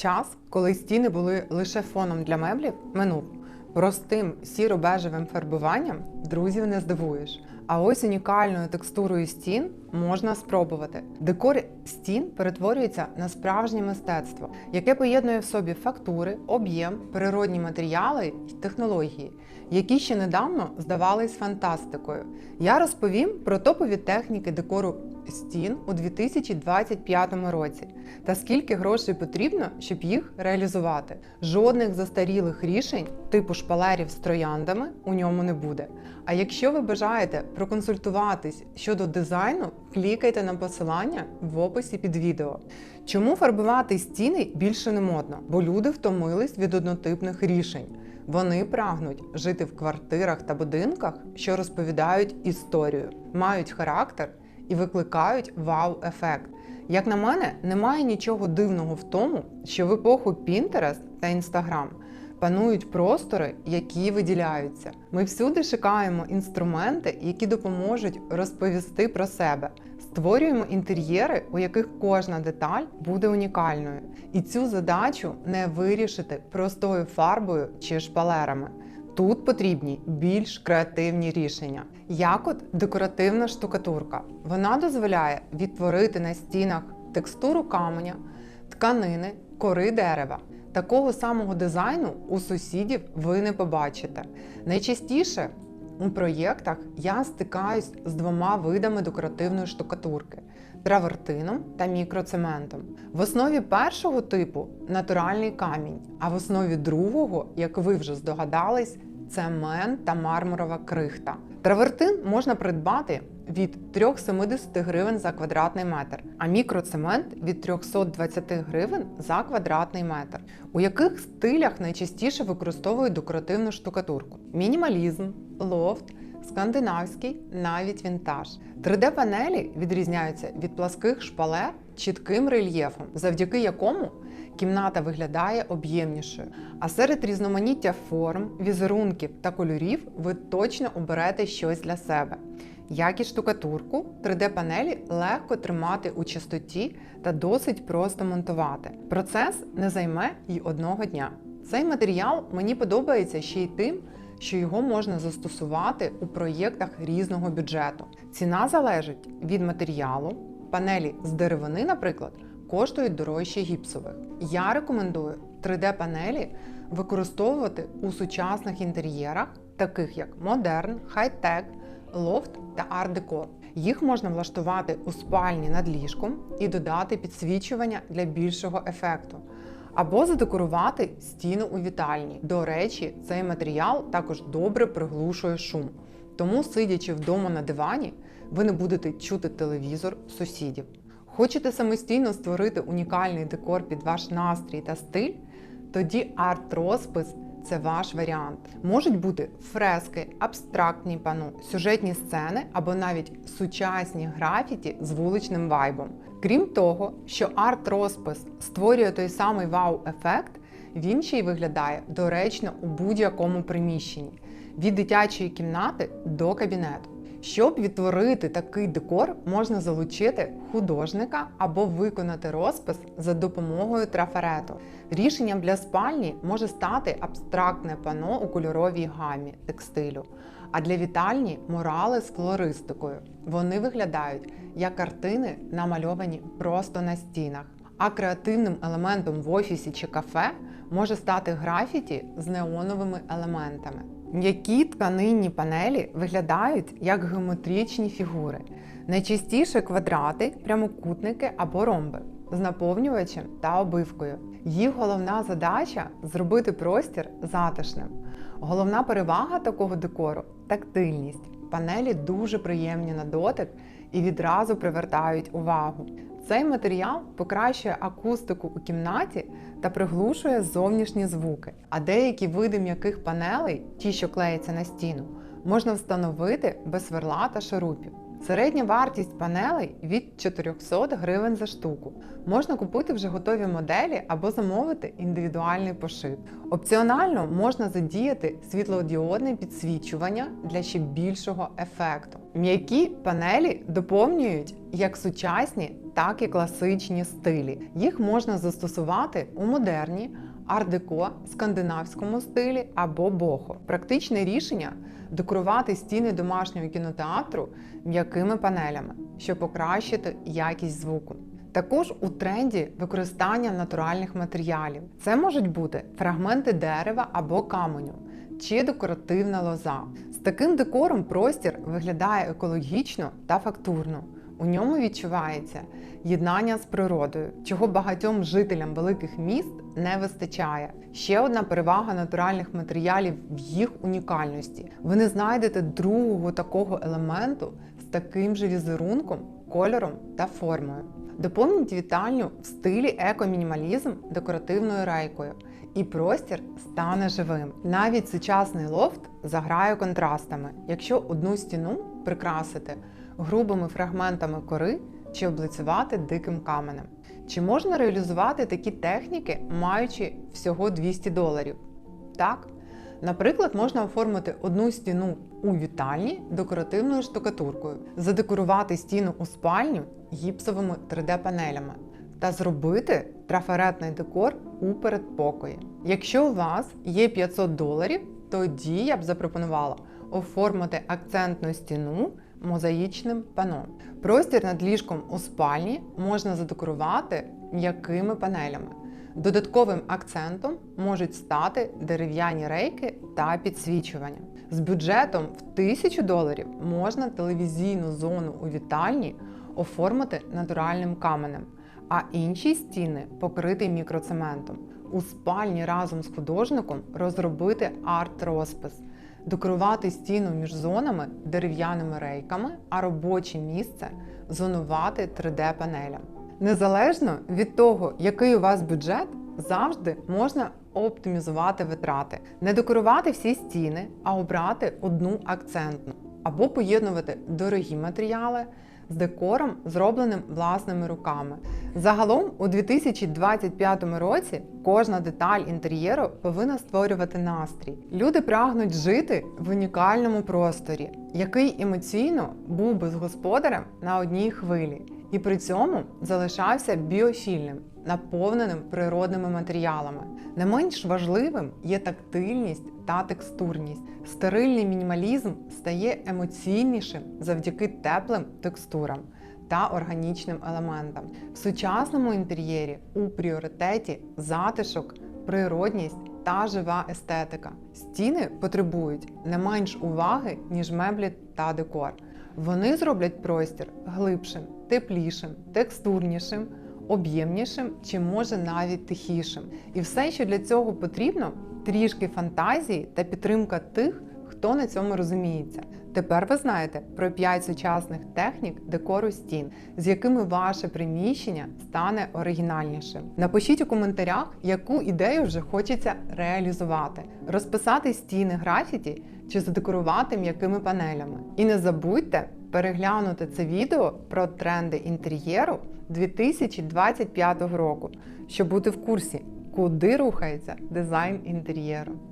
Час, коли стіни були лише фоном для меблів, минув. Простим сіро-бежевим фарбуванням друзів не здивуєш. А ось унікальною текстурою стін можна спробувати. Декор стін перетворюється на справжнє мистецтво, яке поєднує в собі фактури, об'єм, природні матеріали й технології, які ще недавно здавались фантастикою. Я розповім про топові техніки декору стін у 2025 році та скільки грошей потрібно, щоб їх реалізувати. Жодних застарілих рішень, типу шпалерів з трояндами, у ньому не буде. А якщо ви бажаєте проконсультуватись щодо дизайну, клікайте на посилання в описі під відео. Чому фарбувати стіни більше не модно? Бо люди втомились від однотипних рішень. Вони прагнуть жити в квартирах та будинках, що розповідають історію, мають характер і викликають вау-ефект. Як на мене, немає нічого дивного в тому, що в епоху Pinterest та Instagram панують простори, які виділяються. Ми всюди шукаємо інструменти, які допоможуть розповісти про себе. Створюємо інтер'єри, у яких кожна деталь буде унікальною. І цю задачу не вирішити простою фарбою чи шпалерами. Тут потрібні більш креативні рішення, як от декоративна штукатурка. Вона дозволяє відтворити на стінах текстуру каменя, тканини, кори дерева. Такого самого дизайну у сусідів ви не побачите. Найчастіше у проєктах я стикаюсь з двома видами декоративної штукатурки травертином та мікроцементом. В основі першого типу натуральний камінь, а в основі другого, як ви вже здогадались, цемент та мармурова крихта. Травертин можна придбати від 370 гривень за квадратний метр, а мікроцемент від 320 гривень за квадратний метр. У яких стилях найчастіше використовують декоративну штукатурку? Мінімалізм, лофт, скандинавський, навіть вінтаж. 3D-панелі відрізняються від пласких шпалер чітким рельєфом, завдяки якому кімната виглядає об'ємнішою. А серед різноманіття форм, візерунків та кольорів ви точно оберете щось для себе. Як і штукатурку, 3D-панелі легко тримати у чистоті та досить просто монтувати. Процес не займе й одного дня. Цей матеріал мені подобається ще й тим, що його можна застосувати у проєктах різного бюджету. Ціна залежить від матеріалу. Панелі з деревини, наприклад, коштують дорожче гіпсових. Я рекомендую 3D-панелі використовувати у сучасних інтер'єрах, таких як модерн, хай-тек, лофт та арт-деко. Їх можна влаштувати у спальні над ліжком і додати підсвічування для більшого ефекту. Або задекорувати стіну у вітальні. До речі, цей матеріал також добре приглушує шум. Тому, сидячи вдома на дивані, ви не будете чути телевізор сусідів. Хочете самостійно створити унікальний декор під ваш настрій та стиль? Тоді арт-розпис це ваш варіант. Можуть бути фрески, абстрактні пану, сюжетні сцени або навіть сучасні графіті з вуличним вайбом. Крім того, що арт-розпис створює той самий вау-ефект, він ще й виглядає доречно у будь-якому приміщенні від дитячої кімнати до кабінету. Щоб відтворити такий декор, можна залучити художника або виконати розпис за допомогою трафарету. Рішенням для спальні може стати абстрактне пано у кольоровій гамі текстилю, а для вітальні мурали з флористикою. Вони виглядають як картини, намальовані просто на стінах. А креативним елементом в офісі чи кафе може стати графіті з неоновими елементами. М'які тканинні панелі виглядають як геометричні фігури, найчастіше квадрати, прямокутники або ромби з наповнювачем та обивкою. Їх головна задача зробити простір затишним. Головна перевага такого декору тактильність. Панелі дуже приємні на дотик і відразу привертають увагу. Цей матеріал покращує акустику у кімнаті та приглушує зовнішні звуки. А деякі види м'яких панелей, ті, що клеяться на стіну, можна встановити без сверла та шурупів. Середня вартість панелей від 400 гривень за штуку. Можна купити вже готові моделі або замовити індивідуальний пошив. Опціонально можна задіяти світлодіодне підсвічування для ще більшого ефекту. М'які панелі доповнюють як сучасні, так і класичні стилі. Їх можна застосувати у модерні, ар-деко, скандинавському стилі або бохо. Практичне рішення декорувати стіни домашнього кінотеатру м'якими панелями, щоб покращити якість звуку. Також у тренді використання натуральних матеріалів. Це можуть бути фрагменти дерева або каменю чи декоративна лоза. З таким декором простір виглядає екологічно та фактурно. У ньому відчувається єднання з природою, чого багатьом жителям великих міст не вистачає. Ще одна перевага натуральних матеріалів в їх унікальності. Ви не знайдете другого такого елементу з таким же візерунком, кольором та формою. Доповніть вітальню в стилі еко-мінімалізм декоративною рейкою, і простір стане живим. Навіть сучасний лофт заграє контрастами, якщо одну стіну прикрасити грубими фрагментами кори чи облицювати диким каменем. Чи можна реалізувати такі техніки, маючи всього 200 доларів? Так. Наприклад, можна оформити одну стіну у вітальні декоративною штукатуркою, задекорувати стіну у спальню гіпсовими 3D-панелями та зробити трафаретний декор у передпокої. Якщо у вас є 500 доларів, тоді я б запропонувала оформити акцентну стіну мозаїчним пано. Простір над ліжком у спальні можна задекорувати м'якими панелями. Додатковим акцентом можуть стати дерев'яні рейки та підсвічування. З бюджетом в 1000 доларів можна телевізійну зону у вітальні оформити натуральним каменем, а інші стіни покрити мікроцементом. У спальні разом з художником розробити арт-розпис, декорувати стіну між зонами дерев'яними рейками, а робоче місце зонувати 3D-панелям. Незалежно від того, який у вас бюджет, завжди можна оптимізувати витрати, не декорувати всі стіни, а обрати одну акцентну, або поєднувати дорогі матеріали з декором, зробленим власними руками. Загалом у 2025 році кожна деталь інтер'єру повинна створювати настрій. Люди прагнуть жити в унікальному просторі, який емоційно був би з господарем на одній хвилі, і при цьому залишався біофільним, наповненим природними матеріалами. Не менш важливим є тактильність та текстурність. Стерильний мінімалізм стає емоційнішим завдяки теплим текстурам та органічним елементам. В сучасному інтер'єрі у пріоритеті затишок, природність та жива естетика. Стіни потребують не менш уваги, ніж меблі та декор. Вони зроблять простір глибшим, теплішим, текстурнішим, об'ємнішим чи може навіть тихішим. І все, що для цього потрібно, трішки фантазії та підтримка тих, хто на цьому розуміється. Тепер ви знаєте про 5 сучасних технік декору стін, з якими ваше приміщення стане оригінальнішим. Напишіть у коментарях, яку ідею вже хочеться реалізувати: розписати стіни графіті чи задекорувати м'якими панелями. І не забудьте переглянути це відео про тренди інтер'єру 2025 року, щоб бути в курсі, куди рухається дизайн інтер'єру.